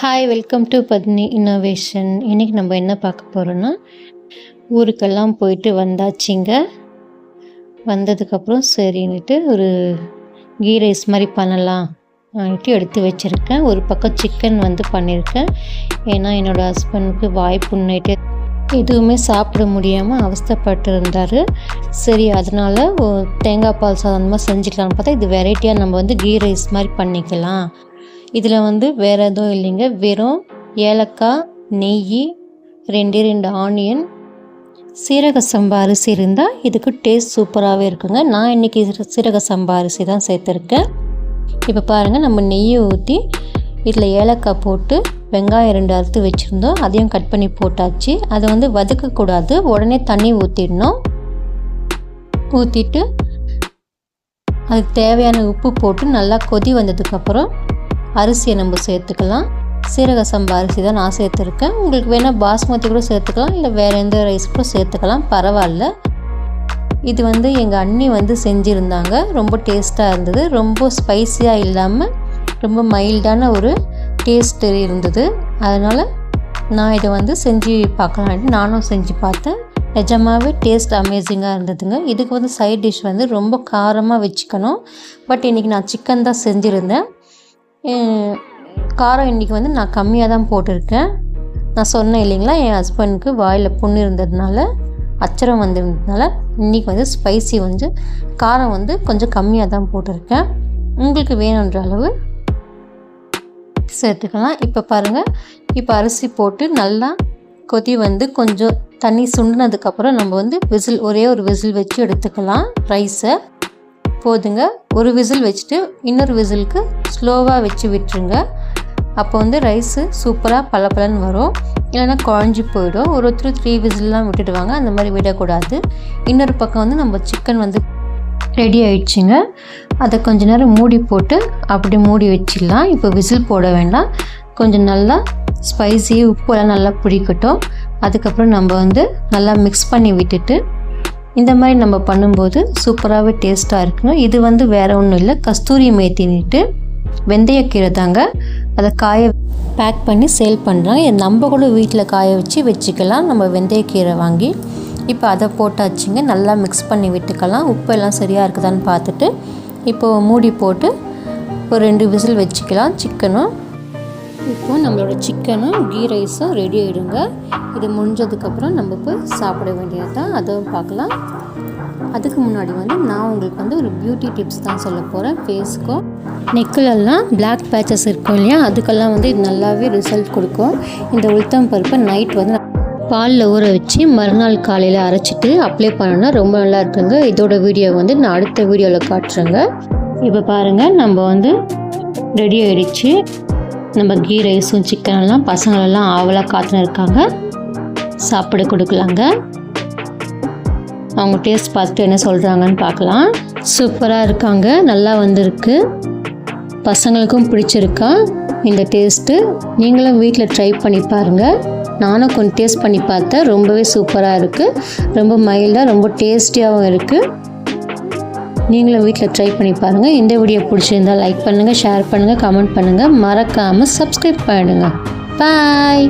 Hi welcome to Patni innovation இன்றைக்கி நம்ம என்ன பார்க்க போகிறோன்னா ஊருக்கெல்லாம் போயிட்டு வந்தாச்சுங்க. வந்ததுக்கப்புறம் சரின்னுட்டு ஒரு கீ ரைஸ் மாதிரி பண்ணலாம் ஆன்ட்டு எடுத்து வச்சுருக்கேன். ஒரு பக்கம் சிக்கன் வந்து பண்ணியிருக்கேன் ஏன்னா என்னோடய ஹஸ்பண்டுக்கு வாய் புண்ணிட்டு எதுவுமே சாப்பிட முடியாமல் அவஸ்தைப்பட்டு இருந்தார் சரி அதனால் தேங்காய் பால் சாதம் அந்த மாதிரி செஞ்சுக்கலாம்னு பார்த்தா இது வெரைட்டியாக நம்ம வந்து கீ ரைஸ் மாதிரி பண்ணிக்கலாம். இதில் வந்து வேறு எதுவும் இல்லைங்க. வெறும் ஏலக்காய் நெய் ரெண்டே ரெண்டு ஆனியன் சீரக சம்பா அரிசி இருந்தால் இதுக்கு டேஸ்ட் சூப்பராகவே இருக்குங்க. நான் இன்றைக்கி சீரக சம்பா அரிசி தான் சேர்த்துருக்கேன். இப்போ பாருங்கள் நம்ம நெய்யை ஊற்றி இதில் ஏலக்காய் போட்டு வெங்காயம் ரெண்டு அறுத்து வச்சுருந்தோம். அதையும் கட் பண்ணி போட்டாச்சு. அதை வந்து வதக்கக்கூடாது உடனே தண்ணி ஊற்றிடணும் ஊற்றிட்டு அதுக்கு தேவையான உப்பு போட்டு நல்லா கொதி வந்ததுக்கப்புறம் அரிசியை நம்ம சேர்த்துக்கலாம். சீரக சம்பா அரிசி தான் நான் சேர்த்துருக்கேன். உங்களுக்கு வேணால் பாஸ்மதி கூட சேர்த்துக்கலாம் இல்லை வேறு எந்த ரைஸ் கூட சேர்த்துக்கலாம் பரவாயில்ல. இது வந்து எங்கள் அண்ணி வந்து செஞ்சுருந்தாங்க. ரொம்ப டேஸ்ட்டாக இருந்தது. ரொம்ப ஸ்பைஸியாக இல்லாமல் ரொம்ப மைல்டான ஒரு டேஸ்ட் இருந்தது. அதனால் நான் இதை வந்து செஞ்சு பார்க்கலான்ட்டு நானும் செஞ்சு பார்த்தேன். நிஜமாகவே டேஸ்ட் அமேசிங்காக இருந்ததுங்க. இதுக்கு வந்து சைட் டிஷ் வந்து ரொம்ப காரமாக வச்சுக்கணும். பட் இன்றைக்கி நான் சிக்கன் தான் செஞ்சுருந்தேன். காரம் இன்றைக்கி வந்து நான் கம்மியாக தான் போட்டிருக்கேன். நான் சொன்னேன் இல்லைங்களா என் ஹஸ்பண்டுக்கு வாயில் புண்ணு இருந்ததுனால அச்சரம் வந்திருந்ததுனால இன்றைக்கி வந்து ஸ்பைசி வந்து காரம் வந்து கொஞ்சம் கம்மியாக தான் போட்டிருக்கேன். உங்களுக்கு வேணுன்ற அளவு சேர்த்துக்கலாம். இப்போ பாருங்கள் இப்போ அரிசி போட்டு நல்லா கொதி வந்து கொஞ்சம் தண்ணி சுண்டினதுக்கப்புறம் நம்ம வந்து விசில் ஒரே ஒரு விசில் வச்சு எடுத்துக்கலாம் ரைஸை போதுங்க. ஒரு விசில் வச்சுட்டு இன்னொரு விசிலுக்கு ஸ்லோவாக வச்சு விட்டுருங்க. அப்போ வந்து ரைஸு சூப்பராக பளபளன்னு வரும். இல்லைன்னா குழஞ்சி போயிடும். ஒரு ஒருத்தர் த்ரீ விசில்லாம் விட்டுடுவாங்க அந்த மாதிரி விடக்கூடாது. இன்னொரு பக்கம் வந்து நம்ம சிக்கன் வந்து ரெடி ஆயிடுச்சுங்க. அதை கொஞ்ச நேரம் மூடி போட்டு அப்படி மூடி வச்சிடலாம். இப்போ விசில் போட வேண்டாம். கொஞ்சம் நல்லா ஸ்பைசி உப்புலாம் நல்லா பிடிக்கட்டும். அதுக்கப்புறம் நம்ம வந்து நல்லா மிக்ஸ் பண்ணி விட்டுட்டு இந்த மாதிரி நம்ம பண்ணும்போது சூப்பராகவே டேஸ்ட்டாக இருக்குங்க. இது வந்து வேறு ஒன்றும் இல்லை. கஸ்தூரி மேத்தின்னுட்டு வெந்தயக்கீரை தாங்க. அதை காய பேக் பண்ணி சேல் பண்ணுறாங்க நம்ம கூட வீட்டில் காய வச்சு வச்சுக்கலாம். நம்ம வெந்தயக்கீரை வாங்கி. இப்போ அதை போட்டாச்சுங்க. நல்லா மிக்ஸ் பண்ணி விட்டுக்கலாம். உப்பு எல்லாம் சரியாக இருக்குதான்னு பார்த்துட்டு இப்போது மூடி போட்டு ஒரு ரெண்டு விசில் வச்சுக்கலாம். சிக்கனும் இப்போ நம்மளோட சிக்கனும் கீ ரைஸும் ரெடி ஆகிடுங்க இது முடிஞ்சதுக்கப்புறம் நம்ம போய் சாப்பிட வேண்டியது தான் அதுவும் பார்க்கலாம். அதுக்கு முன்னாடி வந்து நான் உங்களுக்கு வந்து ஒரு பியூட்டி டிப்ஸ் தான் சொல்ல போகிறேன் ஃபேஸ்க்கும் நெக்கிலெல்லாம் பிளாக் பேச்சஸ் இருக்கும் இல்லையா? அதுக்கெல்லாம் வந்து இது நல்லாவே ரிசல்ட் கொடுக்கும். இந்த உளுத்தம் பருப்பை நைட் வந்து பாலில் ஊற வச்சு மறுநாள் காலையில் அரைச்சிட்டு அப்ளை பண்ணோன்னா ரொம்ப நல்லா இருக்குங்க. இதோட வீடியோ வந்து நான் அடுத்த வீடியோவில் காட்டுறேங்க. இப்போ பாருங்கள் நம்ம வந்து ரெடி ஆகிடுச்சு நம்ம கீ ரைஸும் சிக்கனெல்லாம் பசங்களெல்லாம் ஆவலாக காத்துன்னு இருக்காங்க சாப்பிட கொடுக்கலாங்க. அவங்க டேஸ்ட் பார்த்துட்டு என்ன சொல்கிறாங்கன்னு பார்க்கலாம். சூப்பராக இருக்காங்க. நல்லா வந்திருக்கு. பசங்களுக்கும் பிடிச்சிருக்கா. இந்த டேஸ்ட்டு நீங்களும் வீட்டில் ட்ரை பண்ணி பாருங்கள் நானும் கொஞ்சம் டேஸ்ட் பண்ணி பார்த்தேன். ரொம்பவே சூப்பராக இருக்குது ரொம்ப மைல்டாக ரொம்ப டேஸ்டியாகவும் இருக்குது நீங்களும் வீட்டில் ட்ரை பண்ணி பாருங்கள் இந்த வீடியோ பிடிச்சிருந்தா லைக் பண்ணுங்கள் ஷேர் பண்ணுங்கள் கமெண்ட் பண்ணுங்கள் மறக்காமல் சப்ஸ்கிரைப் பண்ணுங்கள் பாய்